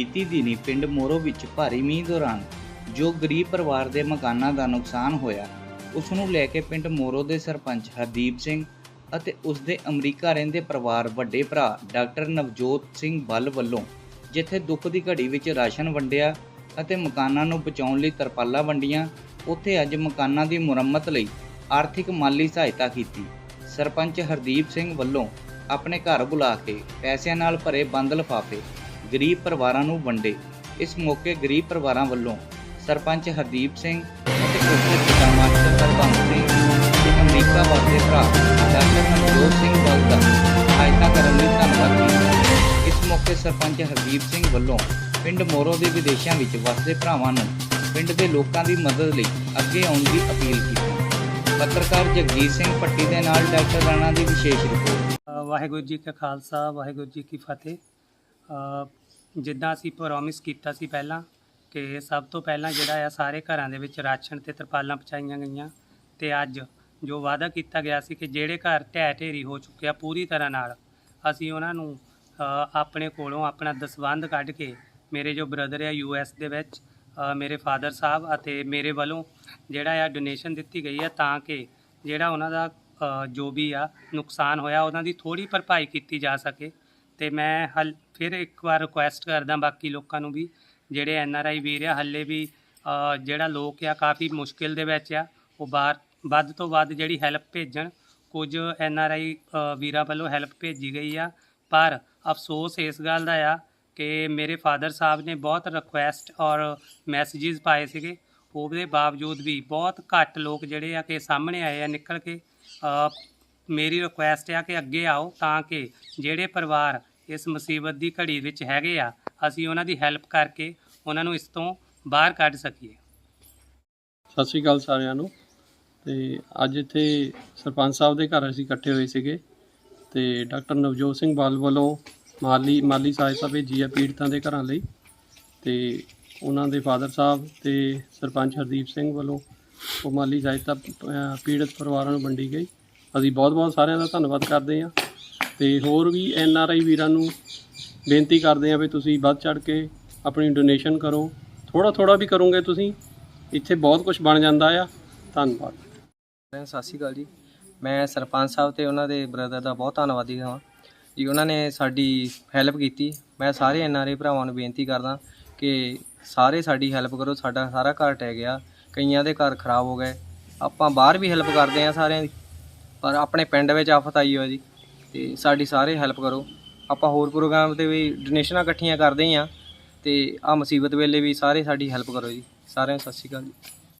ਬੀਤੀ ਦਿਨੀ ਪਿੰਡ ਮੋਰੋ ਵਿੱਚ ਭਾਰੀ ਮੀਂਹ ਦੌਰਾਨ ਜੋ ਗਰੀਬ ਪਰਿਵਾਰ ਦੇ ਮਕਾਨਾਂ ਦਾ ਨੁਕਸਾਨ ਹੋਇਆ ਉਸ ਨੂੰ ਲੈ ਕੇ ਪਿੰਡ ਮੋਰੋ ਦੇ ਸਰਪੰਚ ਹਰਦੀਪ ਸਿੰਘ ਅਤੇ ਉਸ ਦੇ ਅਮਰੀਕਾ ਰਹਿੰਦੇ ਪਰਿਵਾਰ ਵੱਡੇ ਭਰਾ ਡਾਕਟਰ ਨਵਜੋਤ ਸਿੰਘ ਬੱਲ ਵੱਲੋਂ ਜਿੱਥੇ ਦੁੱਖ ਦੀ ਘੜੀ ਵਿੱਚ ਰਾਸ਼ਨ ਵੰਡਿਆ ਅਤੇ ਮਕਾਨਾਂ ਨੂੰ ਬਚਾਉਣ ਲਈ ਤਰਪਾਲਾਂ ਵੰਡੀਆਂ, ਉੱਥੇ ਅੱਜ ਮਕਾਨਾਂ ਦੀ ਮੁਰੰਮਤ ਲਈ ਆਰਥਿਕ ਮਾਲੀ ਸਹਾਇਤਾ ਕੀਤੀ। ਸਰਪੰਚ ਹਰਦੀਪ ਸਿੰਘ ਵੱਲੋਂ ਆਪਣੇ ਘਰ ਬੁਲਾ ਕੇ ਪੈਸਿਆਂ ਨਾਲ ਭਰੇ ਬੰਦ ਲਿਫਾਫੇ ਗਰੀਬ ਪਰਿਵਾਰਾਂ ਨੂੰ ਵੰਡੇ। ਇਸ ਮੌਕੇ ਗਰੀਬ ਪਰਿਵਾਰਾਂ ਵੱਲੋਂ ਸਰਪੰਚ ਹਰਦੀਪ ਸਿੰਘ ਅਤੇ ਉਸ ਪਿਤਾ ਮਾਸਟਰ ਹਰਬੰਸ ਸਿੰਘ ਤੇ ਅਮਰੀਕਾ ਵਾਸਤੇ ਭਰਾ ਡਾਕਟਰ ਨਵਜੋਤ ਸਿੰਘ ਬਲ ਦਾ ਸਹਾਇਤਾ ਕਰਨ ਲਈ ਧੰਨਵਾਦ ਕੀਤਾ। ਇਸ ਮੌਕੇ ਸਰਪੰਚ ਹਰਦੀਪ ਸਿੰਘ ਵੱਲੋਂ ਪਿੰਡ ਮੋਰੋ ਦੇ ਵਿਦੇਸ਼ਾਂ ਵਿੱਚ ਵਸਦੇ ਭਰਾਵਾਂ ਨੂੰ ਪਿੰਡ ਦੇ ਲੋਕਾਂ ਦੀ ਮਦਦ ਲਈ ਅੱਗੇ ਆਉਣ ਦੀ ਅਪੀਲ ਕੀਤੀ। ਪੱਤਰਕਾਰ ਜਗਜੀਤ ਸਿੰਘ ਪੱਟੀ ਦੇ ਨਾਲ ਡਾਕਟਰ ਰਾਣਾ ਦੀ ਵਿਸ਼ੇਸ਼ ਰਿਪੋਰਟ। ਵਾਹਿਗੁਰੂ ਜੀ ਕਾ ਖਾਲਸਾ, ਵਾਹਿਗੁਰੂ ਜੀ ਕੀ ਫਤਿਹ। ਜਿੱਦਾਂ ਅਸੀਂ ਪ੍ਰੋਮਿਸ ਕੀਤਾ ਸੀ ਪਹਿਲਾਂ ਕਿ ਸਭ ਤੋਂ ਪਹਿਲਾਂ ਜਿਹੜਾ ਆ ਸਾਰੇ ਘਰਾਂ ਦੇ ਵਿੱਚ ਰਾਸ਼ਨ ਤੇ ਤਰਪਾਲਾਂ ਪਹੁੰਚਾਈਆਂ ਗਈਆਂ ਤੇ ਅੱਜ ਜੋ ਵਾਅਦਾ ਕੀਤਾ ਗਿਆ ਸੀ ਕਿ ਜਿਹੜੇ ਘਰ ਢਹਿ ਢੇਰੀ ਹੋ ਚੁੱਕੇ ਆ ਪੂਰੀ ਤਰ੍ਹਾਂ ਨਾਲ, ਅਸੀਂ ਉਹਨਾਂ ਨੂੰ ਆਪਣੇ ਕੋਲੋਂ ਆਪਣਾ ਦਸਵੰਧ ਕੱਢ ਕੇ ਮੇਰੇ ਜੋ ਬ੍ਰਦਰ ਆ ਯੂ ਯੂਐਸ ਦੇ ਵਿੱਚ ਮੇਰੇ ਫਾਦਰ ਸਾਹਿਬ ਅਤੇ ਮੇਰੇ ਵੱਲੋਂ ਜਿਹੜਾ ਆ ਡੋਨੇਸ਼ਨ ਦਿੱਤੀ ਗਈ ਹੈ ਤਾਂ ਕਿ ਜਿਹੜਾ ਉਹਨਾਂ ਦਾ ਜੋ ਵੀ ਆ ਨੁਕਸਾਨ ਹੋਇਆ, ਉਹਨਾਂ ਦੀ ਥੋੜੀ ਭਰਪਾਈ ਕੀਤੀ ਜਾ ਸਕੇ। ਤੇ ਮੈਂ ਹਲ ਫਿਰ ਇੱਕ ਵਾਰ ਰਿਕੁਐਸਟ ਕਰਦਾ ਬਾਕੀ ਲੋਕਾਂ ਨੂੰ ਵੀ, ਜਿਹੜੇ ਐਨ ਆਰ ਆਈ ਵੀਰ ਆ, ਹੱਲੇ ਵੀ ਜਿਹੜਾ ਲੋਕ ਆ, ਕਾਫੀ ਮੁਸ਼ਕਿਲ ਦੇ ਵਿੱਚ ਆ, ਉਹ ਬਾਹਰ, ਵੱਧ ਤੋਂ ਵੱਧ ਜਿਹੜੀ ਹੈਲਪ ਭੇਜਣ, ਕੁਝ ਐਨ ਆਰ ਆਈ ਵੀਰਾਂ ਵੱਲੋਂ ਹੈਲਪ ਭੇਜੀ ਗਈ ਆ। ਪਰ ਅਫਸੋਸ ਇਸ ਗੱਲ ਦਾ ਆ ਕਿ ਮੇਰੇ ਫਾਦਰ ਸਾਹਿਬ ਨੇ ਬਹੁਤ ਰਿਕੁਐਸਟ ਔਰ ਮੈਸੇजेस ਪਾਏ ਸੀਗੇ। ਉਹਦੇ ਬਾਵਜੂਦ ਵੀ ਬਹੁਤ ਘੱਟ ਲੋਕ ਜਿਹੜੇ ਆ ਕਿ ਸਾਹਮਣੇ ਆਏ ਆ ਨਿਕਲ ਕੇ। ਮੇਰੀ ਰਿਕੁਐਸਟ ਆ ਕਿ ਅੱਗੇ ਆਓ ਤਾਂ ਕਿ ਜਿਹੜੇ ਪਰਿਵਾਰ ਇਸ ਮੁਸੀਬਤ ਦੀ ਘੜੀ ਵਿੱਚ ਹੈਗੇ ਆ, ਅਸੀਂ ਉਹਨਾਂ ਦੀ ਹੈਲਪ ਕਰਕੇ ਉਹਨਾਂ ਨੂੰ ਇਸ ਤੋਂ ਬਾਹਰ ਕੱਢ ਸਕੀਏ। ਸਤਿ ਸ਼੍ਰੀ ਅਕਾਲ ਸਾਰਿਆਂ ਨੂੰ। ਤੇ ਅੱਜ ਇੱਥੇ ਸਰਪੰਚ ਸਾਹਿਬ ਦੇ ਘਰ ਅਸੀਂ ਇਕੱਠੇ ਹੋਏ ਸੀਗੇ ਤੇ ਡਾਕਟਰ ਨਵਜੋਤ ਸਿੰਘ ਬਾਲ ਵੱਲੋਂ ਮਾਲੀ ਮਾਲੀ ਸਹਾਇਤਾ ਭੇਜੀ ਆ ਪੀੜਤਾਂ ਦੇ ਘਰਾਂ ਲਈ। ਤੇ ਉਹਨਾਂ ਦੇ ਫਾਦਰ ਸਾਹਿਬ ਤੇ ਸਰਪੰਚ ਹਰਦੀਪ ਸਿੰਘ ਵੱਲੋਂ ਉਹ ਮਾਲੀ ਸਹਾਇਤਾ ਪੀੜਤ ਪਰਿਵਾਰਾਂ ਨੂੰ ਵੰਡੀ ਗਈ। ਅਸੀਂ ਬਹੁਤ-ਬਹੁਤ ਸਾਰਿਆਂ ਦਾ ਧੰਨਵਾਦ ਕਰਦੇ ਹਾਂ। ਤੇ ਹੋਰ ਵੀ ਐਨ ਆਰ ਆਈ ਵੀਰਾਂ ਨੂੰ ਬੇਨਤੀ ਕਰਦੇ ਹਾਂ ਵੀ ਤੁਸੀਂ ਵੱਧ ਚੜ ਕੇ ਆਪਣੀ ਡੋਨੇਸ਼ਨ ਕਰੋ। ਥੋੜਾ ਥੋੜਾ ਵੀ ਕਰੋਗੇ ਤੁਸੀਂ, ਇੱਥੇ ਬਹੁਤ ਕੁਝ ਬਣ ਜਾਂਦਾ ਆ। ਧੰਨਵਾਦ। ਸਤਿ ਸ਼੍ਰੀ ਅਕਾਲ ਜੀ। ਮੈਂ ਸਰਪੰਚ ਸਾਹਿਬ ਤੇ ਉਹਨਾਂ ਦੇ ਬ੍ਰਦਰ ਦਾ ਬਹੁਤ ਧੰਨਵਾਦੀ ਹਾਂ। ਜੀ, ਉਹਨਾਂ ਨੇ ਸਾਡੀ ਹੈਲਪ ਕੀਤੀ। ਮੈਂ ਸਾਰੇ ਐਨਆਰਏ ਭਰਾਵਾਂ ਨੂੰ ਬੇਨਤੀ ਕਰਦਾ ਕਿ ਸਾਰੇ ਸਾਡੀ ਹੈਲਪ ਕਰੋ। ਸਾਡਾ ਸਾਰਾ ਘਰ ਟਹਿ ਗਿਆ। ਕਈਆਂ ਦੇ ਘਰ ਖਰਾਬ ਹੋ ਗਏ। ਆਪਾਂ ਬਾਹਰ ਵੀ ਹੈਲਪ ਕਰਦੇ ਆ ਸਾਰਿਆਂ ਦੀ। ਪਰ ਆਪਣੇ ਪਿੰਡ ਵਿੱਚ ਆਫਤ ਆਈ ਹੋਈ ਜੀ। ਤੇ ਸਾਡੀ ਸਾਰੇ ਹੈਲਪ ਕਰੋ। ਆਪਾਂ ਹੋਰ ਪ੍ਰੋਗਰਾਮ ਤੇ ਵੀ ਡੋਨੇਸ਼ਨਾਂ ਇਕੱਠੀਆਂ ਕਰਦੇ ਹੀ ਆ ਤੇ ਆ ਮੁਸੀਬਤ ਵੇਲੇ ਵੀ ਸਾਰੇ ਸਾਡੀ ਹੈਲਪ ਕਰੋ ਜੀ। ਸਾਰਿਆਂ ਨੂੰ ਸਤਿ ਸ਼੍ਰੀ ਅਕਾਲ ਜੀ।